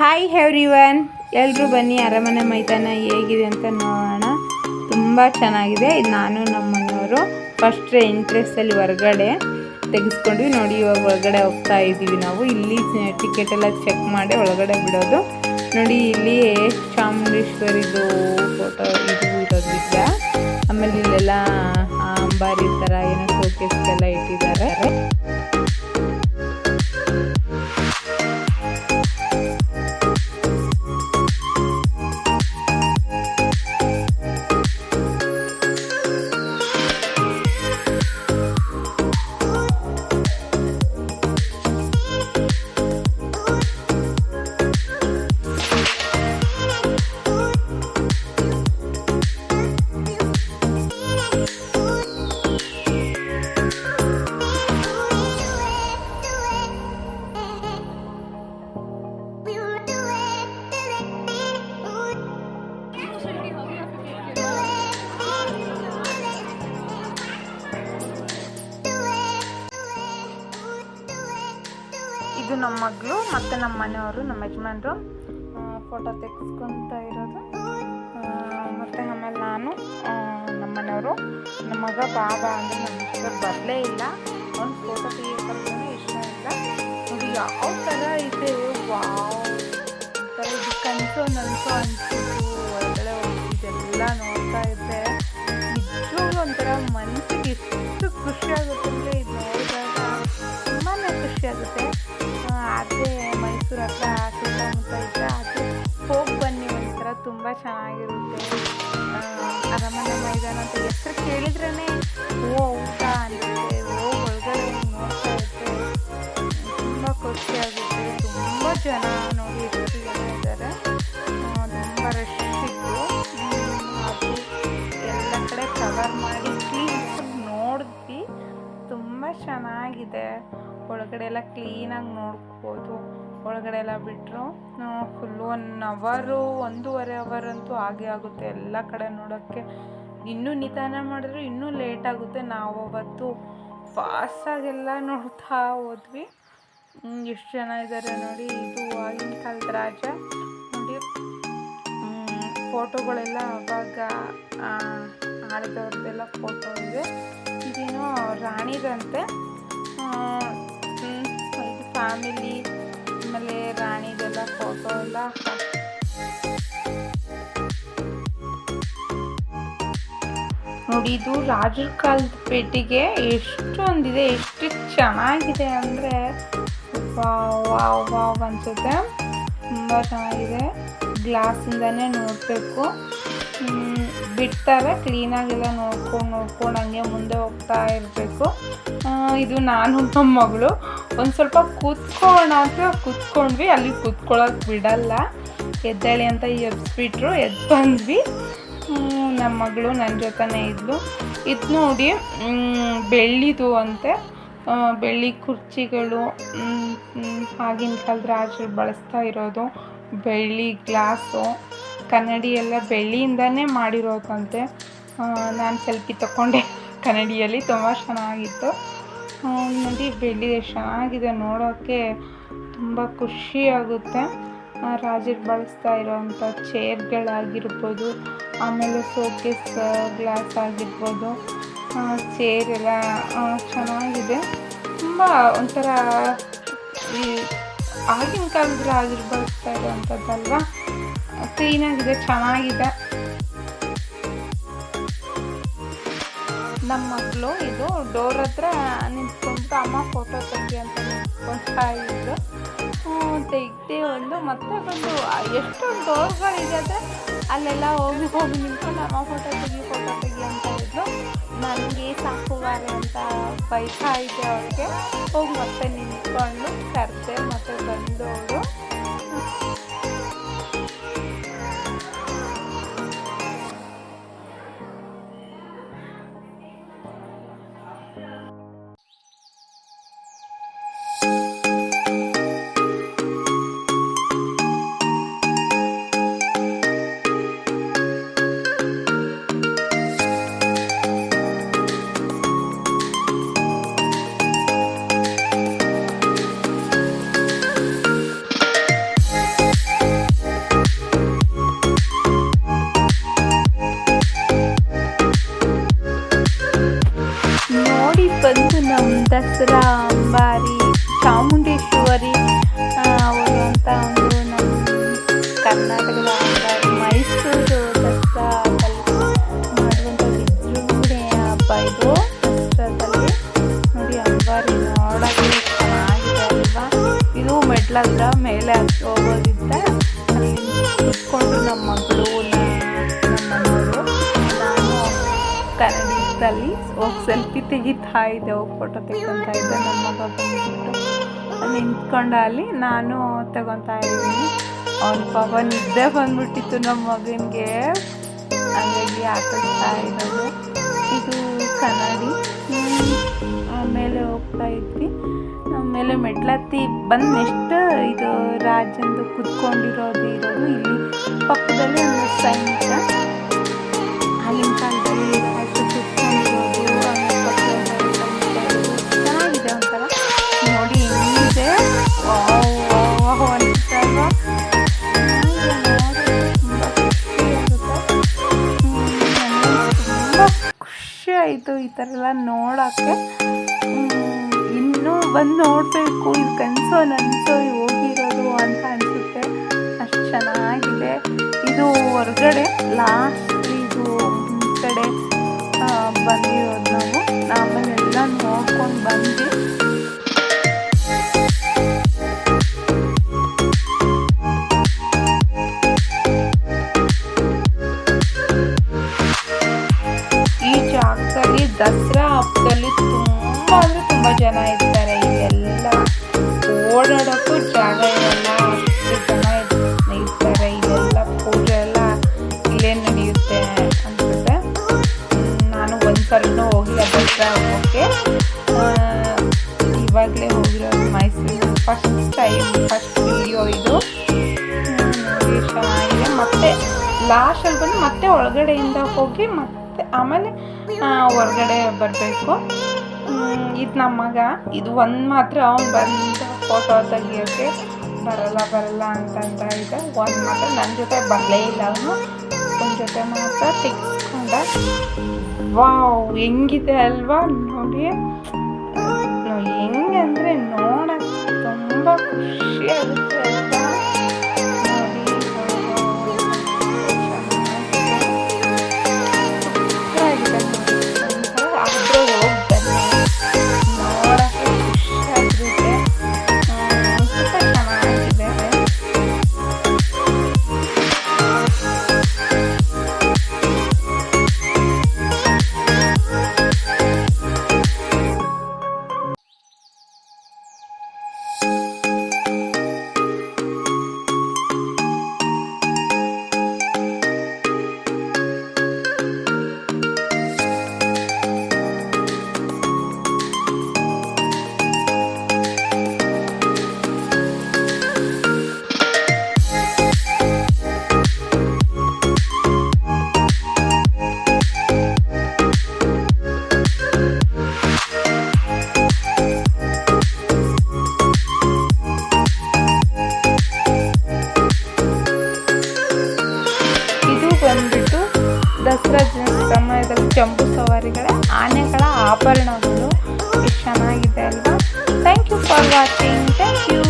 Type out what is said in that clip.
Hi everyone ಎಲ್ಲರೂ ಬನ್ನಿ, ಅರಮನೆ ಮೈದಾನ ಹೇಗಿದೆ ಅಂತ ನೋಡೋಣ. ತುಂಬ ಚೆನ್ನಾಗಿದೆ. ಇದು ನಾನು ನಮ್ಮ ಮನೆಯವರು ಫಸ್ಟ್ ಎಂಟ್ರೆಸ್ಸಲ್ಲಿ ಹೊರಗಡೆ ತೆಗೆಸ್ಕೊಂಡ್ವಿ. ನೋಡಿ, ಇವಾಗ ಒಳಗಡೆ ಹೋಗ್ತಾ ಇದ್ದೀವಿ ನಾವು. ಇಲ್ಲಿ ಟಿಕೆಟ್ ಎಲ್ಲ ಚೆಕ್ ಮಾಡಿ ಒಳಗಡೆ ಬಿಡೋದು. ನೋಡಿ, ಇಲ್ಲಿ ಚಾಮುಂಡೇಶ್ವರಿದು ಫೋಟೋ ಇದು ಇರೋದ್ರಿಂದ. ಆಮೇಲೆ ಇಲ್ಲೆಲ್ಲ ಅಂಬಾರಿ ಥರ ಏನೋ ಶೋಕೇಸ್ಗೆಲ್ಲ ಇಟ್ಟಿದ್ದಾರೆ. ಇದು ನಮ್ಮ ಮಗಳು ಮತ್ತು ನಮ್ಮ ಮನೆಯವರು, ನಮ್ಮ ಯಜಮಾನರು ಫೋಟೋ ತೆಗೆಸ್ಕೊತಾ ಇರೋದು. ಮತ್ತು ಆಮೇಲೆ ನಾನು ನಮ್ಮ ಮನೆಯವರು. ನಮ್ಮ ಮಗ ಬಾಬಾ ಅಂದರೆ ನಮ್ಮ ಬರಲೇ ಇಲ್ಲ. ಒಂದು ಫೋಟೋ ತೆಗಿಯೋಕ್ಕೂ ಇಷ್ಟ ಇಲ್ಲ. ಇದು ಯಾವ ಥರ ಇದೆ? ವಾವ್. ಒಂಥರ ಥರ ಇದು ಕನಸು, ನನಸು ಅನಿಸಿದ್ದು. ಹೋಗಿ ಇದೆಲ್ಲ ನೋಡ್ತಾ ಇದ್ದೆ. ನಿಜವಾಗ್ಲೂ ಒಂಥರ ಮನಸ್ಸಿಗೆ ಎಷ್ಟು ಖುಷಿ ಆಗುತ್ತೆ ಅಂದರೆ ಇದು ನೋಡಿದಾಗ ತುಂಬಾ ಖುಷಿ ಆಗುತ್ತೆ. ಅದೇ ಮೈಸೂರು ಹತ್ರ ಸುತ್ತಮುತ್ತ ಇದ್ದರೆ ಅದು ಹೋಗಿ ಬನ್ನಿ ಒಂಥರ ತುಂಬ ಚೆನ್ನಾಗಿರುತ್ತೆ. ಅರಮನೆ ಮೈದಾನ ಅಂತ ಹೆಸರು ಕೇಳಿದ್ರೇ ಓ ಹೌದಾ ಕ್ಲೀನಾಗಿ ನೋಡ್ಬೋದು ಒಳಗಡೆ ಎಲ್ಲ ಬಿಟ್ಟರು ಫುಲ್ಲು ಒನ್ ಅವರು ಒಂದೂವರೆ ಅವರ್ ಅಂತೂ ಆಗೇ ಆಗುತ್ತೆ ಎಲ್ಲ ಕಡೆ ನೋಡೋಕ್ಕೆ. ಇನ್ನೂ ನಿಧಾನ ಮಾಡಿದ್ರೆ ಇನ್ನೂ ಲೇಟ್ ಆಗುತ್ತೆ. ನಾವು ಅವತ್ತು ಫಾಸ್ಟಾಗೆಲ್ಲ ನೋಡ್ತಾ ಹೋದ್ವಿ. ಎಷ್ಟು ಜನ ಇದ್ದಾರೆ ನೋಡಿ. ಇದು ಆಗಿನ ಕಾಲದ ರಾಜ. ನೋಡಿ. ಫೋಟೋಗಳೆಲ್ಲ ಅವಾಗ ಆಳಿದವ್ರದ್ದೆಲ್ಲ ಫೋಟೋ ಇದೆ. ಇದೇನೋ ರಾಣಿದಂತೆ. ಫ್ಯಾಮಿಲಿ ಆಮೇಲೆ ರಾಣಿದೆಲ್ಲ ಫೋಟೋ ಎಲ್ಲ ನೋಡಿ, ಇದು ರಾಜರ ಕಾಲದ ಪೇಟೆಗೆ ಎಷ್ಟೊಂದಿದೆ, ಎಷ್ಟು ಚೆನ್ನಾಗಿದೆ ಅಂದರೆ ವಾವ್ ವಾವ್ ಅನ್ಸುತ್ತೆ. ತುಂಬ ಚೆನ್ನಾಗಿದೆ. ಗ್ಲಾಸಿಂದನೇ ನೋಡಬೇಕು. ಬಿಡ್ತಾರೆ ಕ್ಲೀನಾಗೆಲ್ಲ ನೋಡ್ಕೊಂಡು ನೋಡ್ಕೊಂಡು ಹಂಗೆ ಮುಂದೆ ಹೋಗ್ತಾ ಇರಬೇಕು. ಇದು ನಾನು ನಮ್ಮ ಮಗಳು. ಒಂದು ಸ್ವಲ್ಪ ಕೂತ್ಕೊಳ್ಳೋಣ ಅಂತ ಕೂತ್ಕೊಂಡ್ವಿ. ಅಲ್ಲಿ ಕೂತ್ಕೊಳ್ಳೋಕೆ ಬಿಡಲ್ಲ. ಎದ್ದೇಳಿ ಅಂತ ಎಬ್ಸ್ಬಿಟ್ರು ಎದ್ದು ಬಂದ್ವಿ. ನಮ್ಮ ಮಗಳು ನನ್ನ ಜೊತೆನೇ ಇದ್ಲು. ಇದು ನೋಡಿ ಬೆಳ್ಳಿದು ಅಂತೆ. ಬೆಳ್ಳಿ ಕುರ್ಚಿಗಳು ಆಗಿನ ಕಾಲದ ರಾಜರು ಬಳಸ್ತಾ ಇರೋದು, ಬೆಳ್ಳಿ ಗ್ಲಾಸು. ಕನ್ನಡಿ ಎಲ್ಲ ಬೆಳ್ಳಿಯಿಂದನೇ ಮಾಡಿರೋದಂತೆ. ನಾನು ಸೆಲ್ಫಿ ತಗೊಂಡೆ. ಕನ್ನಡಿಯಲ್ಲಿ ತುಂಬ ಚೆನ್ನಾಗಿತ್ತು. ನೋಡಿ, ಬೆಳ್ಳಿ ಚೆನ್ನಾಗಿದೆ ನೋಡೋಕ್ಕೆ ತುಂಬ ಖುಷಿಯಾಗುತ್ತೆ ರಾಜರು ಬಳಸ್ತಾ ಇರೋವಂಥ ಚೇರ್ಗಳಾಗಿರ್ಬೋದು, ಆಮೇಲೆ ಸೋಕೇಸ್ ಗ್ಲಾಸ್ ಆಗಿರ್ಬೋದು. ಚೇರ್ ಎಲ್ಲ ಚೆನ್ನಾಗಿದೆ. ತುಂಬ ಒಂಥರ ಈ ಆಗಿನ ಕಾಲದ ರಾಜರು ಬಳಸ್ತಾ ಇರೋವಂಥದ್ದಲ್ವಾ ಕ್ಲೀನಾಗಿದೆ, ಚೆನ್ನಾಗಿದೆ. ನಮ್ಮ ಮಗಳು ಇದು ಡೋರ್ ಹತ್ರ ನಿಂತ್ಕೊಂಡು ಅಮ್ಮ ಫೋಟೋ ತೆಗಿ ಅಂತ ನಿಂತ್ಕೊಳ್ತಾ ಇದ್ರು. ತೆಗ್ದೆ ಒಂದು ಮತ್ತೆ ಬಂದು ಎಷ್ಟೊಂದು ಡೋರ್ಗಳಿದೆ ಅಂದರೆ ಅಲ್ಲೆಲ್ಲ ಹೋಗಿ ಹೋಗಿ ನಿಂತ್ಕೊಂಡು ಅಮ್ಮ ಫೋಟೋ ತೆಗಿ ಫೋಟೋ ತೆಗಿ ಅಂತ ಇದ್ಲು ನನಗೆ ಸಾಕುವಾರೆ ಅಂತ ಬೈತಾ ಇದೆ ಅವ್ರಿಗೆ. ಹೋಗಿ ಮತ್ತೆ ನಿಂತ್ಕೊಂಡು ಕರೆದೆ ಮತ್ತೆ ಬಂದವಳು ದಸರಾ ಅಂಬಾರಿ ಚಾಮುಂಡೇಶ್ವರಿ ಕನ್ನಡದಲ್ಲಿ ಹೋಗಿ ಸೆಲ್ಫಿ ತೆಗಿತಾ ಇದ್ದೆ ಹೋಗಿ ಫೋಟೋ ತೆಗೊತಾ ಇದ್ದೆ, ನನ್ನ ಮಗ ಬಂದ್ಬಿಟ್ಟು. ನಿಂತ್ಕೊಂಡ ಅಲ್ಲಿ ನಾನು ತಗೊತಾ ಇದ್ದೀನಿ. ಅವ್ನ ಪಾಪ ನಿದ್ದೆ ಬಂದ್ಬಿಟ್ಟಿತ್ತು ನಮ್ಮ ಮಗನಿಗೆ. ಹಾಗಾಗಿ ಆಟಾಡ್ತಾ ಇರೋದು. ಇದು ಕನ್ನಡಿ. ಆಮೇಲೆ ಹೋಗ್ತಾ ಇದ್ವಿ. ಆಮೇಲೆ ಮೆಟ್ಲತ್ತಿ ಬಂದು ನೆಕ್ಸ್ಟ್ ಇದು ರಾಜಂದು ಕುತ್ಕೊಂಡಿರೋದು ಇರೋದು ಇಲ್ಲಿ ಪಕ್ಕದಲ್ಲಿ ಒಂದು ಸೈನಿಕ. ಅಲ್ಲಿ ಕಾಲದಲ್ಲಿ ಆಯಿತು ಈ ಥರ ಎಲ್ಲ ನೋಡೋಕ್ಕೆ. ಇನ್ನೂ ಬಂದು ನೋಡಬೇಕು. ಇದು ಕನಸು ನನಸೋ ಹೋಗಿರೋದು ಅಂತ ಅನಿಸುತ್ತೆ. ಅಷ್ಟು ಚೆನ್ನಾಗಿದೆ. ಇದು ಹೊರಗಡೆ ಲಾಸ್ಟ್ ಇದು ಕಡೆ ಬಂದಿರೋದು ನಾವು. ಆಮೇಲೆ ಎಲ್ಲ ನೋಡ್ಕೊಂಡು ಬಂದ್ವಿ. ಜನ ಇರ್ತಾರೆ, ಇಲ್ಲೆಲ್ಲ ಓಡಾಡೋಕ್ಕೂ ಜಾಗ ಇರಲ್ಲ. ಅಷ್ಟು ಜನ ಇರ್- ಇರ್ತಾರೆ ಇಲ್ಲೆಲ್ಲ ಪೂಜೆ ಎಲ್ಲ ಇಲ್ಲೇ ನಡೆಯುತ್ತೆ ಅಂದ್ಬಿಟ್ಟೆ ನಾನು ನಾನು ಸರಿನೂ ಹೋಗಿ ದಸರಾ ಹಬ್ಬಕ್ಕೆ. ಇವಾಗಲೇ ಹೋಗಿರೋದು Mysuru. First time first video ಇದು. ಚೆನ್ನಾಗಿದೆ. ಮತ್ತೆ ಲಾಸ್ಟಲ್ಲಿ ಬಂದು ಮತ್ತೆ ಒಳಗಡೆಯಿಂದ ಹೋಗಿ ಮತ್ತೆ ಆಮೇಲೆ ಹೊರ್ಗಡೆ ಬರಬೇಕು. ಇದು ನಮ್ಮ ಮಗ. ಇದು ಒಂದು ಮಾತ್ರ ಅವನು ಬಂದ ಫೋಟೋ ತೆಗಿಯೋಕ್ಕೆ ಬರಲ್ಲ ಬರಲ್ಲ ಅಂತಂತ ಇದೆ. ಒಂದು ಮಾತ್ರ ನನ್ನ ಜೊತೆ ಬರಲೇ ಇಲ್ಲ ಅವನು. ಅವನ ಜೊತೆ ಮಾತ್ರ ತೆಗೆಸ್ಕೊಂಡ. ವಾವ್, ಹೆಂಗಿದೆ ಅಲ್ವಾ ನೋಡಿ. ಹೆಂಗೆ ಅಂದರೆ ನೋಡಕ್ಕೆ ತುಂಬ ಖುಷಿ ಆಗುತ್ತೆ. ದಸರಾ ಸಮಯದಲ್ಲಿ ಜಂಬೂ ಸವಾರಿಗಳ ಆನೆಗಳ ಆಭರಣಗಳು. ಎಷ್ಟು ಚೆನ್ನಾಗಿದೆ ಅಲ್ವಾ? Thank you for watching thank you